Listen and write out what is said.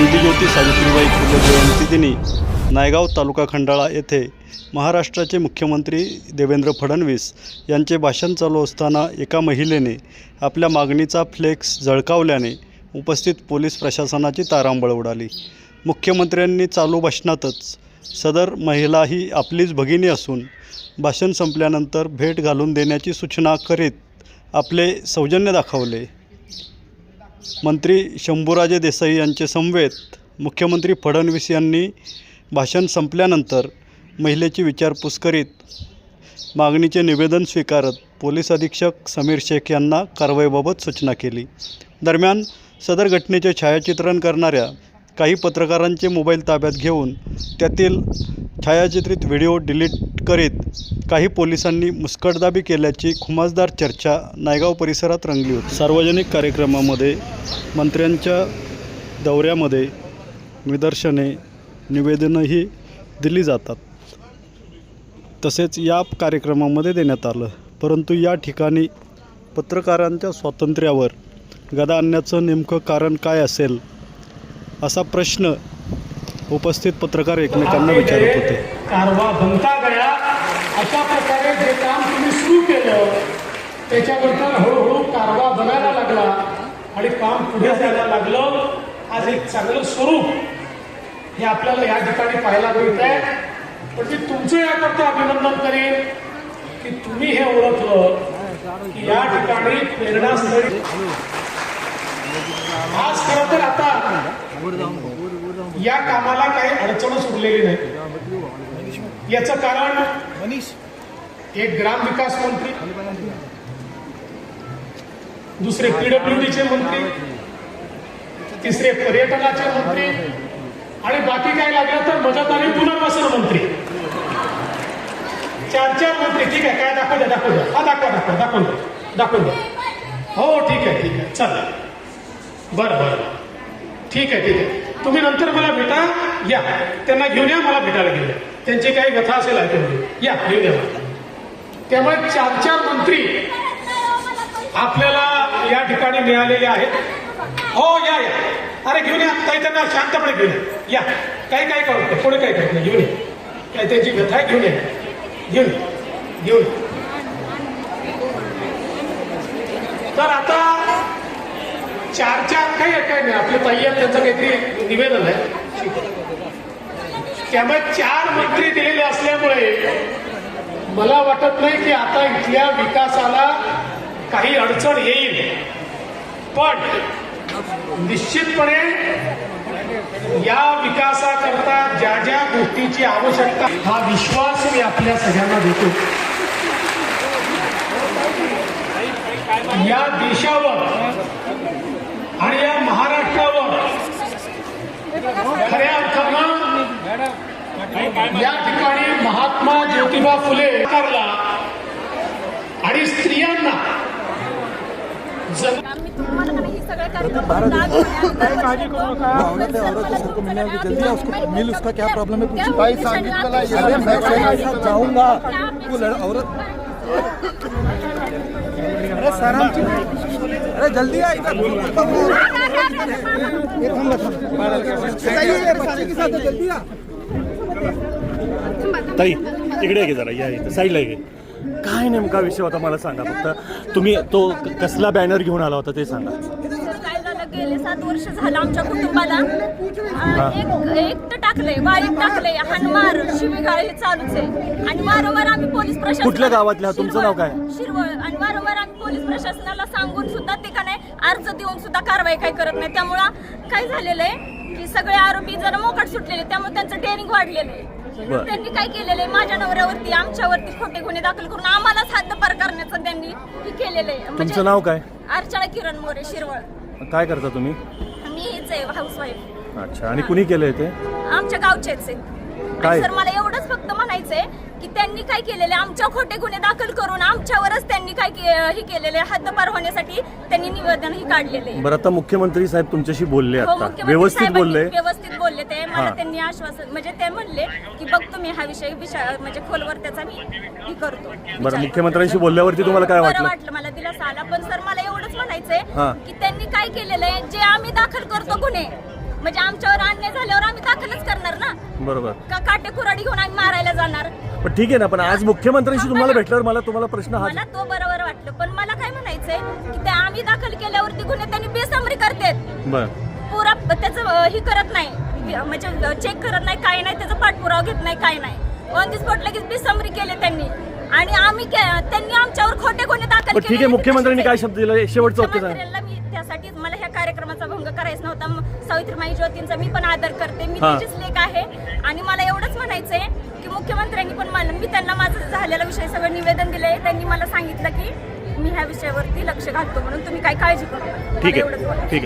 क्रांतिज्योती सावित्रीबाई फुले जयंतीदिनी नायगाव तालुका खंडाळा येथे महाराष्ट्राचे मुख्यमंत्री देवेंद्र फडणवीस यांचे भाषण चालू असताना एका महिलेने आपल्या मागणीचा फ्लेक्स झळकावल्याने उपस्थित पोलीस प्रशासनाची तारांबळ उडाली. मुख्यमंत्र्यांनी चालू भाषणातच सदर महिला ही आपलीच भगिनी असून भाषण संपल्यानंतर भेट घालून देण्याची सूचना करीत आपले सौजन्य दाखवले. मंत्री शंभूराजे देसाई यांचे समवेत मुख्यमंत्री फडणवीस यांनी भाषण संपल्यानंतर महिलेची विचारपूस करीत मागणीचे निवेदन स्वीकारत पोलीस अधीक्षक समीर शेख यांना कारवाईबाबत सूचना केली. दरम्यान सदर घटनेचे छायाचित्रण करणाऱ्या काही पत्रकारांचे मोबाईल ताब्यात घेऊन त्यातील छायाचित्रित व्हिडिओ डिलीट करीत काही पोलिसांनी मुस्कटदाबी केल्याची खुमासदार चर्चा नायगाव परिसरात रंगली होती. सार्वजनिक कार्यक्रमामध्ये मंत्र्यांच्या दौऱ्यामध्ये निदर्शने निवेदनंही दिली जातात. तसेच या कार्यक्रमामध्ये देण्यात आलं. परंतु या ठिकाणी पत्रकारांच्या स्वातंत्र्यावर गदा आणण्याचं नेमकं कारण काय असेल असा प्रश्न उपस्थित पत्रकार एकमेकांना विचारत होते. कारवा अशा प्रकारे जे काम तुम्ही सुरू केलं त्याच्याबद्दल हळूहळू कारवा बनायला लागला आणि काम पुढे जायला लागलं. आज एक चांगलं स्वरूप हे आपल्याला या ठिकाणी पाहायला मिळत आहे पण मी तुमचं याकरता अभिनंदन करेन की तुम्ही हे ओळखलं की या ठिकाणी प्रेरणास्थळी आज खरं तर आता या कामाला काही अडचणच उरलेली नाही याचं कारण एक ग्राम विकास मंत्री. दुसरे पीडब्ल्यूडीचे मंत्री. तिसरे पर्यटनाचे मंत्री. आणि बाकी काय लागलं तर मदत आणि पुनर्वसन मंत्री. चार चार मंत्री. ठीक आहे काय दाखव द्या दाखव द्या हा दाखवा दाखवा दाखवून द्या दाखवून द्या हो ठीक आहे ठीक आहे. चालेल. बरं बरं ठीक आहे ठीक आहे. तुम्ही नंतर मला भेटा. या. त्यांना घेऊन या मला भेटायला घेऊन या त्यांची काही व्यथा असेल ऐकून या घेऊन या त्यामुळे चार चार मंत्री आपल्याला या ठिकाणी मिळालेले आहेत. हो या या. अरे घेऊन या. काही त्यांना शांतपणे घेऊन या. या. काही काय करू नका, कोणी काय करत नाही घेऊन या. काय त्यांची व्यथा आहे? घेऊन या. घेऊन घेऊन तर आता चार चार काही काय नाही. आपले ताई त्यांचं काहीतरी निवेदन आहे. त्यामुळे चार मंत्री दिलेले असल्यामुळे मला वाटत नाही की आता इथल्या विकासाला काही अडचण येईल. पण निश्चितपणे या विकासाकरता ज्या ज्या गोष्टीची आवश्यकता हा विश्वास मी आपल्या सगळ्यांना देतो. या देशावर आणि या महाराष्ट्रावर खऱ्या अर्थानं या ठिकाणी महात्मा ज्योतिबा फुले करला आणि स्त्रियांना जग आम्ही तुम्हाला का नाही हे सगळं कार्यक्रम काळजी करू नका. औरत है औरत है सर को मिलने की जल्दी है उसको मिल उसका क्या प्रॉब्लम है? पूछिए भाई अरे मैं उसके साथ जाऊंगा. वो लड़ औरत. अरे सर हम अरे जल्दी आ ताई इकडे घे जरा या इथं साईडला घे काय नेमका विषय होता मला सांगा फक्त तुम्ही तो कसला बॅनर घेऊन आला होता ते सांगा. गेले सात वर्ष झालं आमच्या कुटुंबाला. अं, एक एक तर टाकले वाईट टाकले हानमार शिवीगाळ हे चालूच आहे. आणि वारंवार आम्ही पोलीस प्रशासन कुठल्या गावातलं हा? तुमचं नाव काय? शिरवळ. आणि वारंवार आम्ही पोलीस प्रशासनाला सांगून सुद्धा ते का नाही अर्ज देऊन सुद्धा कारवाई काही करत नाही. त्यामुळं काय झालेलं आहे की सगळे आरोपी जरा मोकाट सुटलेले त्यामुळे त्यांचं डेअरिंग वाढलेलं आहे. बरं. त्यांनी काय केलेलं आहे? माझ्या नवऱ्यावरती आमच्यावरती खोटे गुन्हे दाखल करून आम्हालाच हद्दपार करण्याचं त्यांनी हे केलेलं आहे. तुमचं नाव काय? अर्चना किरण मोरे शिरवळ. काय करता तुम्ही? मी हेच आहे हाऊसवाईफ अच्छा आणि कुणी केलंय ते? आमच्या गावचेच आहे काय? आणि सर मला एवढंच फक्त म्हणायचंय की त्यांनी काय केलेले आमच्या खोटे गुन्हे दाखल करून आमच्यावरच त्यांनी काय के- हे केलेले हद्दपार होण्यासाठी त्यांनी निवेदन ही काढलेले आहे. बरं आता मुख्यमंत्री साहेब तुमच्याशी बोलले हो, आता. मुख्यमंत्री व्यवस्थित साहेबांनी बोलले. व्यवस्थित बोलले ते. मला हा. त्यांनी आश्वासन म्हणजे ते म्हणले की बघतो मी हा विषय विषय म्हणजे खोलवर त्याचा मी हे करतो. बरं विचार मुख्यमंत्र्यांशी बोलल्यावरती तुम्हाला काय बरं वाटलं? वाटलं मला दिलासा आला. पण सर मला हा. की त्यांनी काय केलेलं आहे? जे आम्ही दाखल करतो गुन्हे. म्हणजे आमच्यावर अन्याय झाल्यावर आम्ही दाखलच करणार ना? बरोबर. का काटे कुराडी घेऊन आम्ही मारायला जाणार? पण ठीक आहे ना पण आज मुख्यमंत्र्यांशी तुम्हाला भेटल्यावर मला तुम्हाला प्रश्न हा मला तो बरोबर वाटलं. पण मला काय म्हणायचंय की ते आम्ही दाखल केल्यावरती गुन्हे त्यांनी बेसामरी करतात. बर. पुरा त्याचं अं, हे करत नाही. म्हणजे चेक करत नाही काय नाही त्याचा पाठपुरावा घेत नाही काय नाही. ऑन दी स्पॉट लगेच बेसमरी केले त्यांनी. आणि आम्ही के- त्यांनी आमच्यावर खोटे गुन्हे पण ठीक आहे मुख्यमंत्र्यांनी काय शब्द दिला? शेवटचं सांगा मी त्यासाठीच मला ह्या कार्यक्रमाचा भंग करायचा नव्हता. म- सावित्रीमाई ज्योतींचा मी पण आदर करते. मी हा. त्याचीच लेख आहे. आणि मला एवढंच म्हणायचंय की मुख्यमंत्र्यांनी पण मला मी त्यांना माझं झालेला विषय सगळं निवेदन दिलंय. त्यांनी मला सांगितलं की मी ह्या विषयावरती लक्ष घालतो म्हणून तुम्ही काय काळजी करू नका. मला ठीक एवढंच आहे बोलायचं. ठीक आहे.